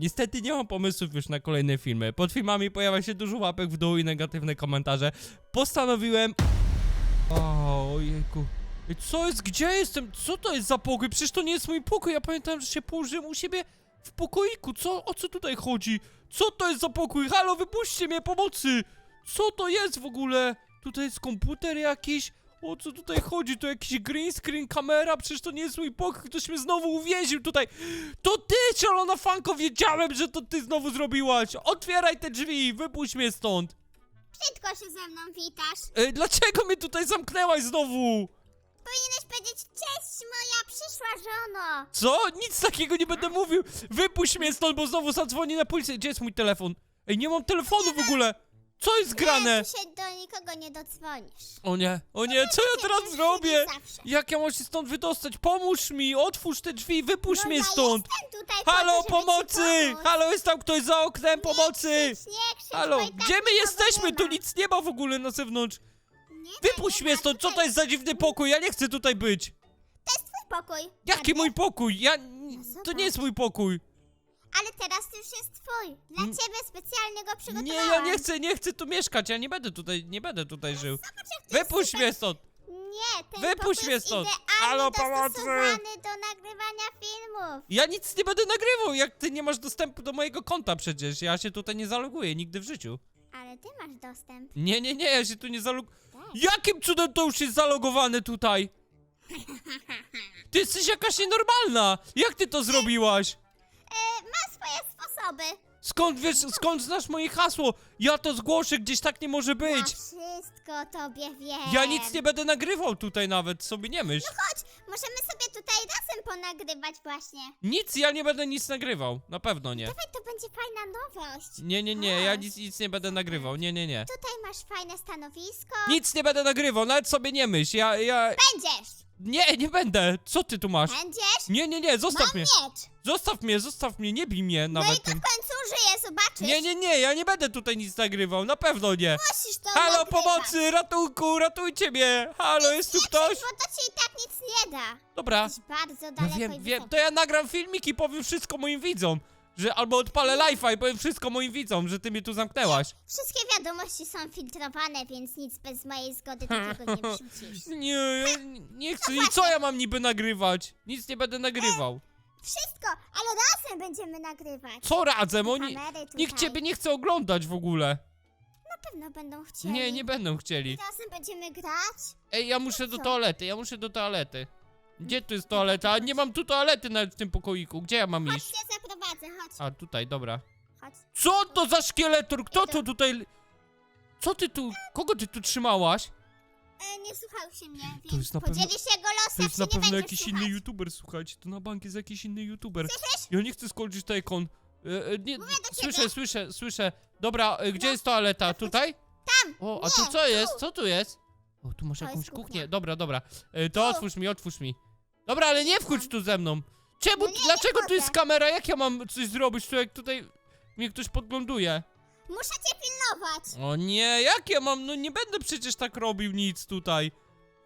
Niestety nie mam pomysłów już na kolejne filmy. Pod filmami pojawia się dużo łapek w dół i negatywne komentarze. Postanowiłem... O, Ojejku. Ej, Co jest? Gdzie jestem? Co to jest za pokój? Przecież to nie jest mój pokój. Ja pamiętam, że się położyłem u siebie w pokoiku. Co? O co tutaj chodzi? Co to jest za pokój? Halo, wypuśćcie mnie, pomocy! Co to jest w ogóle? Tutaj jest komputer jakiś? O co tutaj chodzi? To jakiś green screen, kamera? Przecież to nie jest mój pokój, ktoś mnie znowu uwięził tutaj. To ty, szalona fanko, wiedziałem, że to ty znowu zrobiłaś. Otwieraj te drzwi, wypuść mnie stąd. Brzydko się ze mną witasz. Ej, dlaczego mnie tutaj zamknęłaś znowu? Powinieneś powiedzieć cześć moja przyszła żono. Co? Nic takiego nie będę mówił. Wypuść mnie stąd, bo znowu zadzwoni na policję. Gdzie jest mój telefon? Ej, nie mam telefonu w ogóle. Co jest grane? Tu się do nikogo nie dodzwonisz. O nie, o nie, co ja teraz Przecież zrobię? zawsze. Jak ja mam się stąd wydostać? Pomóż mi, otwórz te drzwi, wypuść No mnie ja stąd. jestem tutaj po Halo, to, żeby ci pomocy! pomóc. Halo, jest tam ktoś za oknem, pomocy! Nie krzycz, nie krzycz, Halo, bo i tak gdzie my nikogo jesteśmy? nie Tu ma. nic nie ma w ogóle na zewnątrz. Nie, Wypuść nie mnie ma, stąd, co to jest za dziwny pokój? Ja nie chcę tutaj być. To jest twój pokój. Jaki Ładnie. mój pokój? Ja... To zobacz. nie jest mój pokój. Ale teraz to już jest twój. Dla Mm. ciebie specjalnie go Nie, przygotowałam. ja nie chcę, nie chcę tu mieszkać, ja nie będę tutaj, nie będę tutaj żył. Zobacz, jak to jest Wypuść super. mnie stąd. Nie, ten Wypuść pokój mnie jest stąd. idealnie Halo, pomocy. dostosowany do nagrywania filmów. Ja nic nie będę nagrywał, jak ty nie masz dostępu do mojego konta przecież. Ja się tutaj nie zaloguję nigdy w życiu. Ale ty masz dostęp. Nie, nie, nie, ja się tu nie zalog... Tak. Jakim cudem to już jest zalogowane tutaj? Ty jesteś jakaś nienormalna! Jak ty to zrobiłaś? E, ma swoje sposoby. Skąd wiesz, skąd znasz moje hasło? Ja to zgłoszę, gdzieś tak nie może Ja być. wszystko tobie wiem. Ja nic nie będę nagrywał tutaj nawet, sobie nie myśl. Chodź, możemy sobie tutaj razem ponagrywać właśnie. Nic, ja nie będę nic nagrywał, na pewno nie. Dawaj, to będzie fajna nowość. Nie, nie, nie, ja nic, nic nie będę nagrywał, nie, nie, nie. Tutaj masz fajne stanowisko. Nic nie będę nagrywał, nawet sobie nie myśl, ja, ja... Będziesz! Nie, nie będę, co ty tu masz? Będziesz! Nie, nie, nie, zostaw Mam mnie, miecz! zostaw mnie, zostaw mnie, nie bij mnie No i nawet to tym. w końcu użyję, zobaczysz! Nie, nie, nie, ja nie będę tutaj nic nagrywał, na pewno nie. Musisz to Halo, nagrywać. pomocy, ratunku, ratujcie mnie! Halo, jest tu ktoś? bo to ci i tak nic nie da. Dobra, Jesteś bardzo ja daleko wiem, i wiem, wysoko. to ja nagram filmik i powiem wszystko moim widzom. Że albo odpalę live'a i powiem wszystko moim widzom, że ty mnie tu zamknęłaś. Wszystkie wiadomości są filtrowane, więc nic bez mojej zgody do tego nie wrzucisz. Nie, ja nie chcę. I co ja mam niby nagrywać? Nic nie będę nagrywał. Wszystko, ale razem będziemy nagrywać. Co razem? Oni. Kamery tutaj. Nikt ciebie nie chce oglądać w ogóle. Na pewno będą chcieli. Nie, nie będą chcieli. razem będziemy grać. Ej, ja muszę do Co? toalety, ja muszę do toalety. Gdzie tu jest toaleta? Nie mam tu toalety nawet w tym pokoiku. Gdzie ja mam iść? zaprowadzę, chodź. A, tutaj, dobra. Chodź. Co to za szkieletor? Kto to tutaj... Co ty tu... Kogo ty tu trzymałaś? E, nie słuchał się mnie, więc To jest na pewno- podzielisz jego los, To jest na nie pewno będziesz jakiś słuchać. inny youtuber, słuchajcie. To na bank jest jakiś inny youtuber. Słyszysz? Ja nie chcę skończyć tekon. E, e, nie, słyszę, słyszę, słyszę. Dobra, e, gdzie No. jest toaleta? Tutaj? Tam! O, a Nie, tu co jest? Co tu jest? O, tu masz To jakąś jest kuchnię. kuchnia. Dobra, dobra. E, to Tu. otwórz mi, otwórz mi. Dobra, ale nie wchodź tu ze mną. Czemu, No nie, nie dlaczego tu jest kamera? Jak ja mam coś zrobić tu, jak tutaj mnie ktoś podgląduje? Muszę cię pilnować. O nie, jak ja mam? No nie będę przecież tak robił nic tutaj.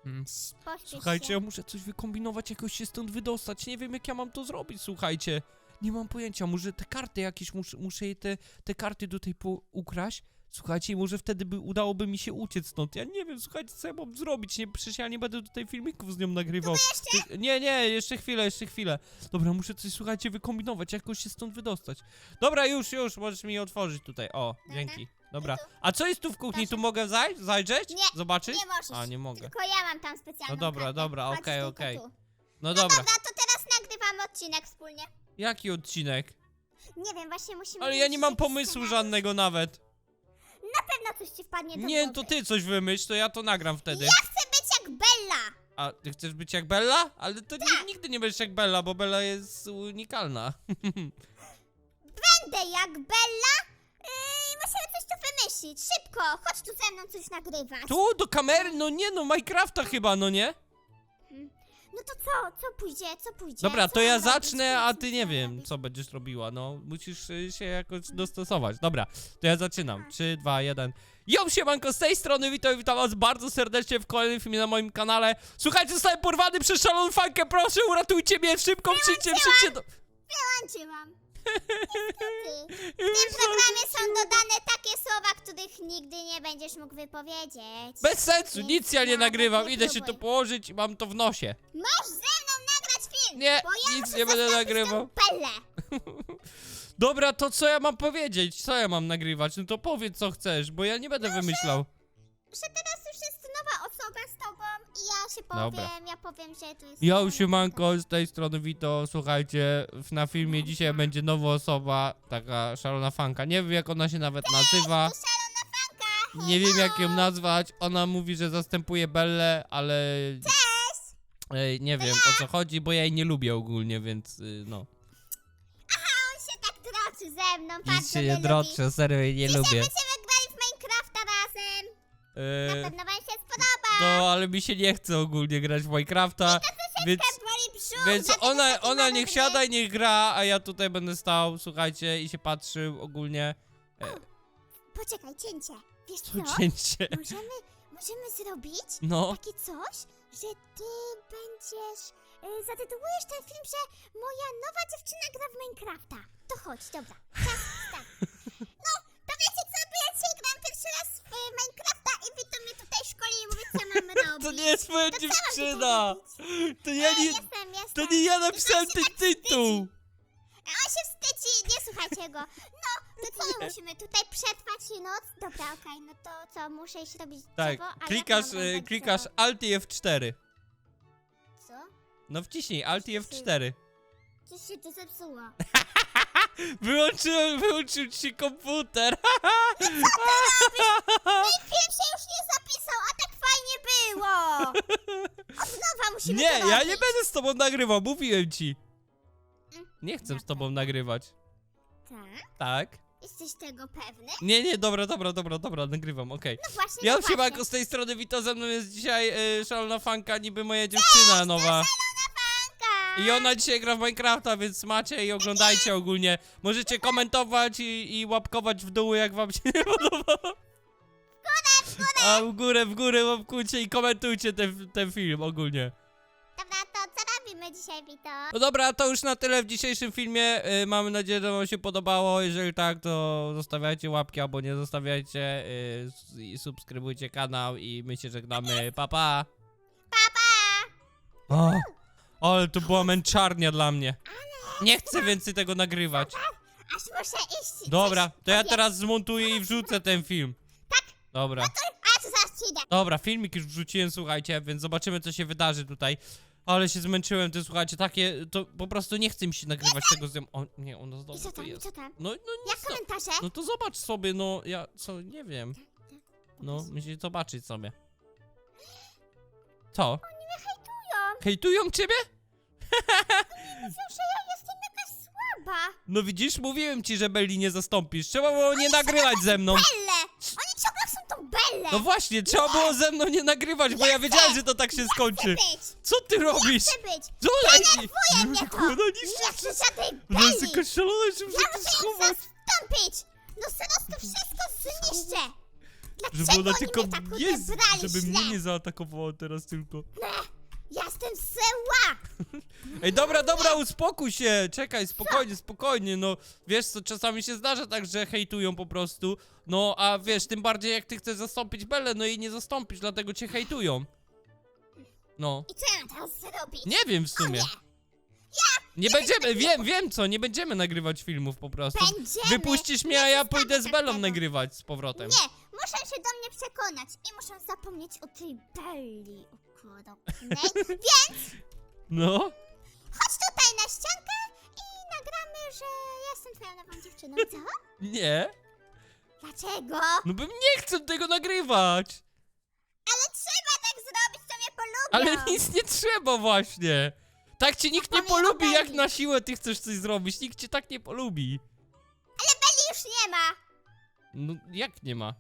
Hmm. Pośpiesz Słuchajcie, się. ja muszę coś wykombinować, jakoś się stąd wydostać. Nie wiem, jak ja mam to zrobić, słuchajcie. Nie mam pojęcia, może te karty jakieś, muszę, muszę je te, te karty tutaj po ukraść. Słuchajcie, może wtedy by udałoby mi się uciec stąd. Ja nie wiem, słuchajcie, co ja mam zrobić? Nie, przecież ja nie będę tutaj filmików z nią nagrywał. Ty- Nie, nie, jeszcze chwilę, jeszcze chwilę. Dobra, muszę coś, słuchajcie, wykombinować, jakoś się stąd wydostać. Dobra, już, już, możesz mi otworzyć tutaj. O, dzięki. Dobra. A co jest tu w kuchni? Tu mogę zaj zajrzeć? Nie, Zobaczyć? Nie możesz. A, nie mogę. Tylko ja mam tam specjalną No dobra, kartę. dobra, okej, okej. tu. No dobra. Dobra, to teraz nagrywamy odcinek wspólnie. Jaki odcinek? Nie wiem, właśnie musimy... Ale ja nie mam pomysłu żadnego nawet. Na pewno coś ci wpadnie do Nie, głowy. to ty coś wymyśl, to ja to nagram wtedy. Ja chcę być jak Bella. A ty chcesz być jak Bella? Ale to Tak. ni- nigdy nie będziesz jak Bella, bo Bella jest unikalna. Będę jak Bella. Yy, musimy coś tu wymyślić. Szybko, chodź tu ze mną coś nagrywać. Tu do kamery? No nie no, Minecrafta chyba, no nie? No to co? Co pójdzie? Co pójdzie? Dobra, Co to ja mam robić? zacznę, a ty nie mam wiem, robić? co będziesz robiła. No, musisz y, się jakoś dostosować. Dobra, to ja zaczynam. 3, 2, 1. Yo, siemanko, z tej strony witam, witam was bardzo serdecznie w kolejnym filmie na moim kanale. Słuchajcie, zostałem porwany przez szaloną fankę, proszę uratujcie mnie, szybko, przyjdźcie, przyjdźcie do... Tańczyłam. W tym programie są dodane takie słowa, których nigdy nie będziesz mógł wypowiedzieć. Bez sensu, nic ja nie Nawet nagrywam. Idę się tu położyć i mam to w nosie. Możesz ze mną nagrać film! Nie, bo ja nic muszę nie będę zostawić nagrywał. tą. Dobra, to co ja mam powiedzieć? Co ja mam nagrywać? No to powiedz co chcesz, bo ja nie będę wymyślał. Że teraz już jest nowa osoba z tobą i ja się powiem, Dobra. ja powiem, że tu jest... Ja siemanko, z tej strony Wito, słuchajcie, w- na filmie dzisiaj będzie nowa osoba, taka szalona fanka, nie wiem jak ona się nawet nazywa, szalona fanka! nie wiem jak ją nazwać, ona mówi, że zastępuje Bellę, ale... Ej, nie wiem o co chodzi, bo ja jej nie lubię ogólnie, więc y, no. On się tak droczy ze mną, Nic że się mnie nie lubi. droczę, serio jej nie Dzisiaj lubię. będziemy grali w Minecrafta razem. Na E, pewno spodoba. No, ale mi się nie chce ogólnie grać w Minecrafta, więc... Więc ona, ona niech siada i niech gra, a ja tutaj będę stał, słuchajcie, i się patrzył ogólnie. Poczekaj, cięcie. Wiesz co? Cięcie? Możemy, możemy zrobić No, takie coś, że ty będziesz... Y, zatytułujesz ten film, że moja nowa dziewczyna gra w Minecrafta. To chodź, dobra. Czas, start. No, to wiecie gram pierwszy raz w Minecrafta i wy to mnie tutaj szkoli i mówi, co mamy robić. to nie jest moja To co mam dziewczyna! powiedzieć? To ja E, nie, Jestem, jestem. to nie ja napisałem ten tytuł! A on się wstydzi, nie słuchajcie go. No, to co my musimy tutaj przetrwać noc? Dobra, okej, no to co, muszę iść robić Tak, drzewo? A jak klikasz, mam e, klikasz drzewo? Alt i F4. Co? No wciśnij Alt i F4. Coś się tu zepsuło. Wyłączyłem, wyłączył ci się komputer. Film się już nie zapisał, a tak fajnie było! Od nowa musimy Nie, to ja robić. nie będę z tobą nagrywał, mówiłem ci. Mm, Nie chcę z na tobą nagrywać. Tak? Tak? Jesteś tego pewny? Nie, nie, dobra, dobra, dobra, dobra, nagrywam, okej. No właśnie, Ja no właśnie. siemanko z tej strony, Wito, ze mną jest dzisiaj y, szalona fanka, niby moja dziewczyna nowa. I ona dzisiaj gra w Minecrafta, więc macie i oglądajcie ogólnie. Możecie komentować i, i łapkować w dół, jak wam się nie podoba. A w górę, w górę łapkujcie i komentujcie ten, ten film ogólnie. Dobra, to co robimy dzisiaj, Wito? No dobra, to już na tyle w dzisiejszym filmie. Y, mamy nadzieję, że wam się podobało. Jeżeli tak, to zostawiajcie łapki albo nie zostawiajcie. Y, s- i subskrybujcie kanał i my się żegnamy. Pa, pa! Pa! O, ale to była męczarnia dla mnie. Nie chcę więcej tego nagrywać. Aż muszę iść. Dobra, to ja teraz zmontuję i wrzucę ten film. Tak. Dobra. Zaraz przyjdę. Dobra, filmik już wrzuciłem, słuchajcie, więc zobaczymy, co się wydarzy tutaj. Ale się zmęczyłem, ty słuchajcie, takie, to po prostu nie chce mi się nagrywać tego z nią. O, nie, ona I znowu co tu tam, i jest. co tam? No, no Jak nic, no, komentarze? no to zobacz sobie, no, ja, co, nie wiem. No, Pokaż. musisz zobaczyć sobie. Co? Hejtują. Ciebie? Że ja jestem jakaś słaba. No widzisz, mówiłem ci, że Belli nie zastąpisz. Trzeba było nie nagrywać ze mną. Belle! Oni ciągle chcą tą Bellę! No właśnie, trzeba było ze mną nie nagrywać, bo ja wiedziałem, że to tak się skończy. Być! Co ty robisz? Chcę być! Co leci? Denerwuje mnie to! Nie niszczysz chcę wszystko. żadnej No jest Belli! tylko szalone, że Ja muszę to muszę ją schować. zastąpić! No zaraz to wszystko zniszczę! Żeby Dlaczego ona oni tylko mnie tak odebrali żeby źle? mnie nie zaatakowała teraz tylko. Ja Jestem! Ej, dobra, dobra, uspokój się, czekaj, spokojnie, spokojnie, no, wiesz co, czasami się zdarza tak, że hejtują po prostu, no, a wiesz, tym bardziej jak ty chcesz zastąpić Belę, no i nie zastąpisz, dlatego cię hejtują. No, I co ja mam teraz zrobić? nie wiem w sumie. Nie będziemy, wiem, wiem co, nie będziemy nagrywać filmów po prostu. Będziemy! Wypuścisz mnie, a ja pójdę z Belą nagrywać z powrotem. Nie! Muszę się do mnie przekonać i muszę zapomnieć o tej Belli okropnej. Więc No, chodź tutaj na ściankę i nagramy, że jestem twoją nową dziewczyną, co? nie, Dlaczego? no bym nie chcę tego nagrywać. Ale trzeba tak zrobić, to mnie polubią! Ale nic nie trzeba właśnie. Tak cię nikt nie Zapomnij o polubi, jak Belli. na siłę ty chcesz coś zrobić. Nikt cię tak nie polubi. Ale Belli już nie ma! No, jak nie ma?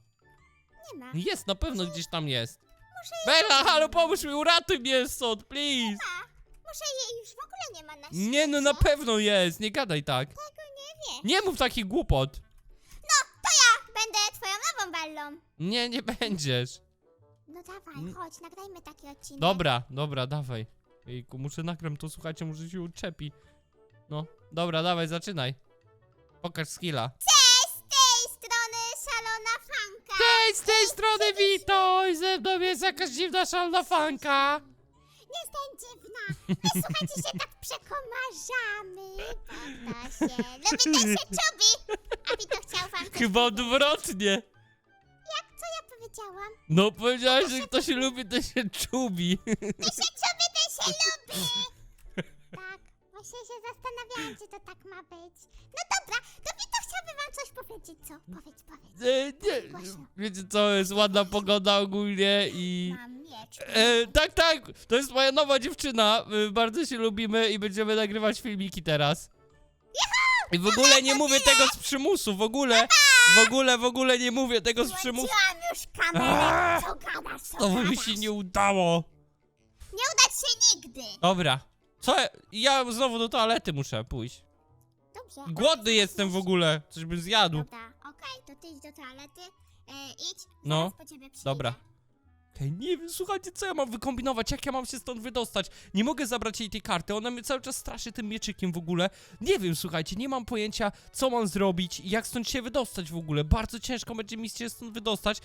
Nie ma. Jest, na pewno gdzieś tam jest. Muszę jej, Bella, halo, pomóż mi, uratuj mnie stąd, please. ma. Muszę jej już w ogóle nie ma na świecie. Nie, no na pewno jest, nie gadaj tak. Tego nie wie. Nie mów takich głupot. No, to ja będę twoją nową Bellą. Nie, nie będziesz. No dawaj, Mm. chodź, nagrajmy taki odcinek. Dobra, dobra, dawaj. Jejku, muszę nagram to, słuchajcie, może się uczepi. No, dobra, dawaj, zaczynaj. Pokaż skilla. Cześć, z tej strony Witoś! Ze mną jest jakaś dziwna szalna fanka. Nie jestem dziwna. My słuchajcie się tak przekomarzamy. To się. Lubi też się czubi. A Wito chciał wam coś Chyba powiedzieć. odwrotnie. Jak? Co ja powiedziałam? No powiedziałeś, że kto się lubi, to się czubi. To się czubi, wiecie co, jest ładna pogoda ogólnie i... Mam miecz. E, tak, tak, to jest moja nowa dziewczyna. E, bardzo się lubimy i będziemy nagrywać filmiki teraz. I w ogóle nie mówię tego z przymusu, w ogóle, w ogóle, w ogóle nie mówię tego z przymusu. Włączyłam już kamerę. Co gadasz, co To by mi gadasz? się nie udało. Nie udać się nigdy. Dobra. Co? Ja znowu do toalety muszę pójść. Dobrze. Głodny jestem w ogóle. Coś bym zjadł. Dobra, okej, to ty idź do toalety. E, idź, No, po ciebie przyjdę. Dobra. Okej, nie wiem, słuchajcie, co ja mam wykombinować, jak ja mam się stąd wydostać. Nie mogę zabrać jej tej karty, ona mnie cały czas straszy tym mieczykiem w ogóle. Nie wiem, słuchajcie, nie mam pojęcia, co mam zrobić i jak stąd się wydostać w ogóle. Bardzo ciężko będzie mi się stąd wydostać.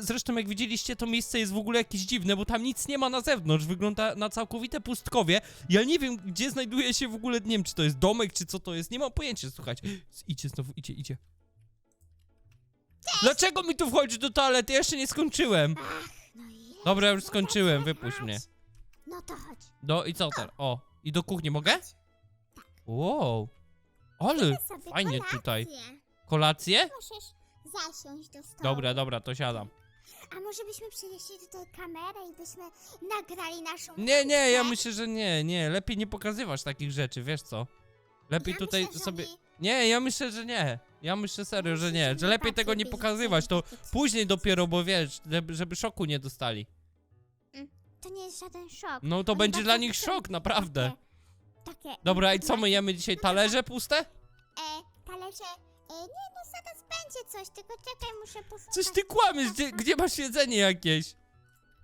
Zresztą, jak widzieliście, to miejsce jest w ogóle jakieś dziwne, bo tam nic nie ma na zewnątrz, wygląda na całkowite pustkowie. Ja nie wiem, gdzie znajduje się w ogóle, nie wiem, czy to jest domek, czy co to jest, nie mam pojęcia, słuchajcie. Idzie znowu, idzie, idzie. Dlaczego mi tu wchodzi do toalety? Ja jeszcze nie skończyłem. Ach, no. Dobra, już skończyłem, wypuść mnie. No to chodź. Do i co teraz? O, i do kuchni mogę? Tak. Wow. Ale sobie fajnie kolację. tutaj. Kolację? Możesz zasiąść do stołu. Dobra, dobra, to siadam. A może byśmy przynieśli tutaj kamerę i byśmy nagrali naszą Nie, nie, ja myślę, że nie, nie. Lepiej nie pokazywać takich rzeczy, wiesz co? Lepiej tutaj sobie. Nie, ja myślę, że nie. Ja myślę serio, że nie. że lepiej tego nie pokazywać, to później dopiero, bo wiesz, żeby, żeby szoku nie dostali. To nie jest żaden szok. No to Oni będzie dla bardzo nich chcą szok, naprawdę. Takie, takie Dobra, i co my jemy dzisiaj? Talerze puste? E, talerze... E, nie, no zaraz będzie coś, tylko czekaj, muszę posłuchać. Coś ty kłamiesz, gdzie, gdzie masz jedzenie jakieś?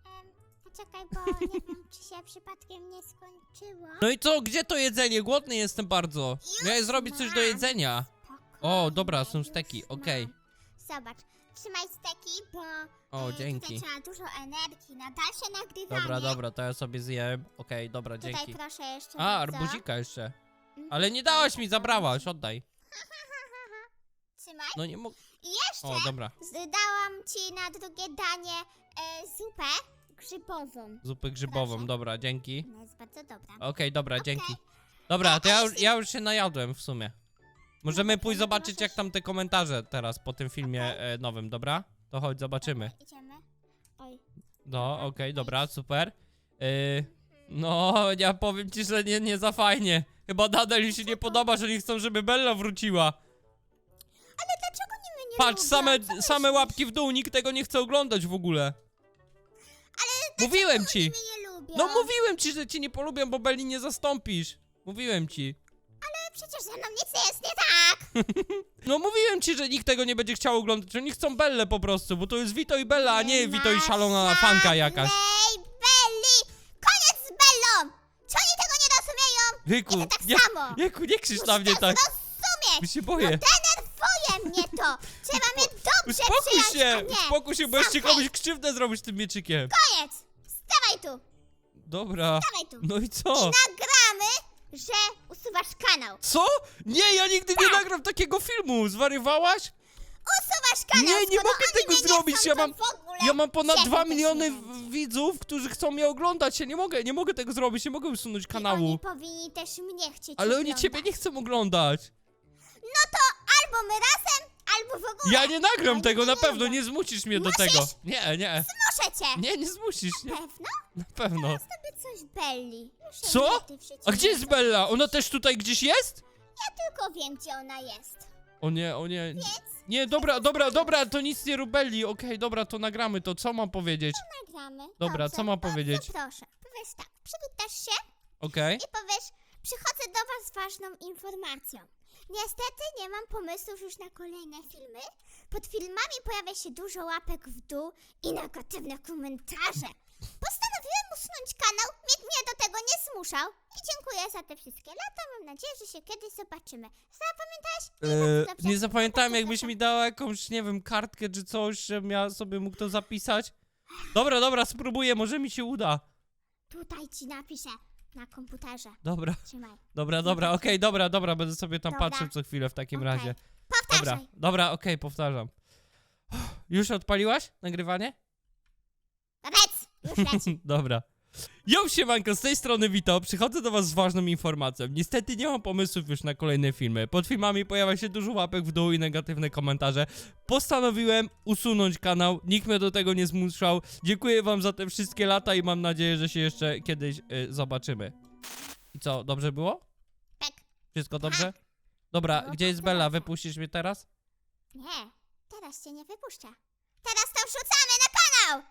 Em, poczekaj, bo nie wiem, czy się przypadkiem nie skończyło. No i co, gdzie to jedzenie? Głodny jestem bardzo. Miałem zrobić coś do jedzenia. O, dobra, są steki, okej. Zobacz, trzymaj steki, bo O, e, dzięki. tutaj trzeba dużo energii na dalsze nagrywanie. Dobra, dobra, to ja sobie zjem. Okej, dobra, Tutaj dzięki. proszę jeszcze A, bardzo. arbuzika jeszcze. Mhm, Ale nie dałaś mi, zabrałaś, oddaj. Trzymaj. No nie mogę. I jeszcze O, dobra. dałam ci na drugie danie e, zupę grzybową. Zupę grzybową, Proszę. dobra, dzięki. Ona jest bardzo dobra. Okej, dobra, dzięki. Dobra, to ja, już- ja już się najadłem w sumie. Możemy pójść zobaczyć jak tam te komentarze teraz po tym filmie e, nowym, dobra? To chodź, zobaczymy. Idziemy. Oj. No, okej, dobra, super. Yy, no, ja powiem ci, że nie, nie za fajnie. Chyba nadal im się nie podoba, że nie chcą, żeby Bella wróciła. Ale dlaczego nie mnie nie Patrz, lubią? same, Co same myślisz? łapki w dół, nikt tego nie chce oglądać w ogóle. Ale Mówiłem ci. mnie nie lubią. No mówiłem ci, że cię nie polubią, bo Belli nie zastąpisz. Mówiłem ci. Przecież ze mną nic nie jest nie tak. No mówiłem ci, że nikt tego nie będzie chciał oglądać. Oni chcą Bellę po prostu, bo to jest Vito i Bella, a nie Vito i szalona fanka jakaś. żadnej Belli! Koniec z Bellą! Czy oni tego nie rozumieją? I to tak nie, samo. Wieku, nie krzycz na mnie tak. zrozumieć! Bo się boję. Denerwuje mnie to! Trzeba mnie dobrze Uspokój przyjąć, a się, nie. uspokój się, bo jeszcze Zamknij. komuś krzywdę zrobić tym mieczykiem. Koniec! Stawaj tu! Dobra. Stawaj tu! No i I co? Że usuwasz kanał. Co? Nie, ja nigdy nie Tak. nagram takiego filmu. Zwariowałaś? Usuwasz kanał! Nie, nie skoro mogę oni tego mnie nie zrobić, chcą, ja to mam- w ogóle Ja mam ponad ciebie 2 też miliony nie w- będzie. widzów, którzy chcą mnie oglądać. Ja nie mogę, nie mogę tego zrobić, nie mogę usunąć I kanału. oni powinni też mnie chcieć Ale oni oglądać. ciebie nie chcą oglądać. No to albo my razem, albo w ogóle. Ja nie nagram Oni tego, na pewno, lubią. nie zmusisz mnie do Musisz? tego. Nie, nie. Muszę cię. Nie, nie zmusisz, nie, Pewno? na pewno. Coś Belli. Jej Co? A gdzie jest. Bella? Ona też tutaj gdzieś jest? Ja tylko wiem, gdzie ona jest. O nie, o nie. Nie, dobra, dobra, dobra, to nic nie rób Belli. Okej, dobra, to nagramy to. Co mam powiedzieć? nagramy. Dobra, Dobrze, co mam bardzo powiedzieć? proszę. Powiesz tak, przywitasz się Okej. i powiesz, przychodzę do was z ważną informacją. Niestety nie mam pomysłów już na kolejne filmy. Pod filmami pojawia się dużo łapek w dół i negatywne komentarze. Postanowiłem usunąć kanał, nikt mnie do tego nie zmuszał. I dziękuję za te wszystkie lata, mam nadzieję, że się kiedyś zobaczymy. Zapamiętasz? Eee, dobrze. nie zapamiętałem, jakbyś mi dała jakąś, nie wiem, kartkę czy coś, żebym ja sobie mógł to zapisać. Dobra, dobra, spróbuję, może mi się uda. Tutaj ci napiszę na komputerze. Dobra, Trzymaj. dobra, dobra, okej, dobra, dobra, będę sobie tam Dobra. patrzył co chwilę w takim Okej. razie. Dobra, Powtarzaj. dobra, okej, powtarzam. Już odpaliłaś nagrywanie? Dobra. Yo, siemanko, z tej strony Wito, przychodzę do was z ważną informacją. Niestety nie mam pomysłów już na kolejne filmy. Pod filmami pojawia się dużo łapek w dół i negatywne komentarze. Postanowiłem usunąć kanał, nikt mnie do tego nie zmuszał. Dziękuję wam za te wszystkie lata i mam nadzieję, że się jeszcze kiedyś y, zobaczymy. I co, dobrze było? Tak. Wszystko dobrze? Dobra, No, gdzie jest bardzo Bella? dobrze. Wypuścisz mnie teraz? Nie, teraz cię nie wypuszczę. Teraz to wrzucamy na